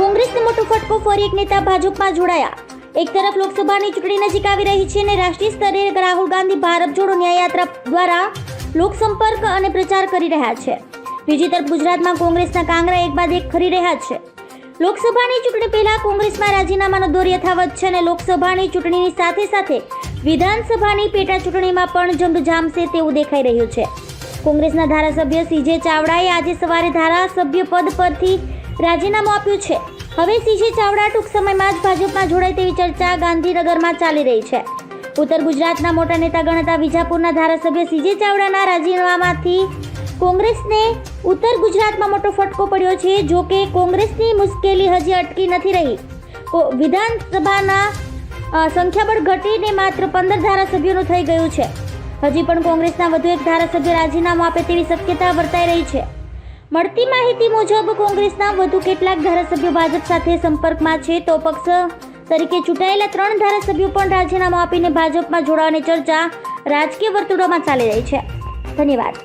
કોંગ્રેસને મોટો ફટકો ફરી એક નેતા ભાજપમાં જોડાયા. એક તરફ લોકસભાની ચૂંટણી નજીક આવી રહી છે અને રાષ્ટ્રીય સ્તરે રાહુલ ગાંધી ભારત જોડો ન્યાયયાત્રા દ્વારા લોકસંપર્ક અને પ્રચાર કરી રહ્યા છે. બીજી તરફ ગુજરાતમાં કોંગ્રેસના કાંગરા એક બાદ એક ખરી રહ્યા છે. લોકસભાની ચૂંટણી પહેલા કોંગ્રેસમાં રાજીનામાનો દોર યથાવત છે અને લોકસભાની ચૂંટણીની સાથે સાથે વિધાનસભાની પેટા ચૂંટણીમાં પણ જંગ જામશે તેવું દેખાઈ રહ્યું છે. કોંગ્રેસના ધારાસભ્ય સીજે ચાવડાએ આજે સવારે ધારાસભ્ય પદ પરથી રાજીનામું આપ્યું છે. હવે સીસી ચાવડા ટૂંક સમયમાં જ ભાજપમાં જોડાય તેવી ચર્ચા ગાંધીનગરમાં ચાલી રહી છે. ઉત્તર ગુજરાતના મોટા નેતા ગણાતા વિજાપુરના ધારાસભ્ય સીજે ચાવડાના રાજીનામાથી કોંગ્રેસને ઉત્તર ગુજરાતમાં મોટો ફટકો પડ્યો છે, જો કે કોંગ્રેસની મુશ્કેલી હજી અટકી નથી રહી. વિધાનસભાના સંખ્યાબળ ઘટીને માત્ર પંદર ધારાસભ્યોનું થઈ ગયું છે. હજી પણ કોંગ્રેસના વધુ એક ધારાસભ્ય રાજીનામું આપે તેવી શક્યતા વર્તાઈ રહી છે. મળતી માહિતી મુજબ કોંગ્રેસના વધુ કેટલાક ધારાસભ્યો ભાજપ સાથે સંપર્કમાં છે તો પક્ષ તરીકે ચૂંટાયેલા ત્રણ ધારાસભ્યો પણ રાજીનામું આપીને ભાજપમાં જોડાવાની ચર્ચા રાજકીય વર્તુળોમાં ચાલી રહી છે. ધન્યવાદ.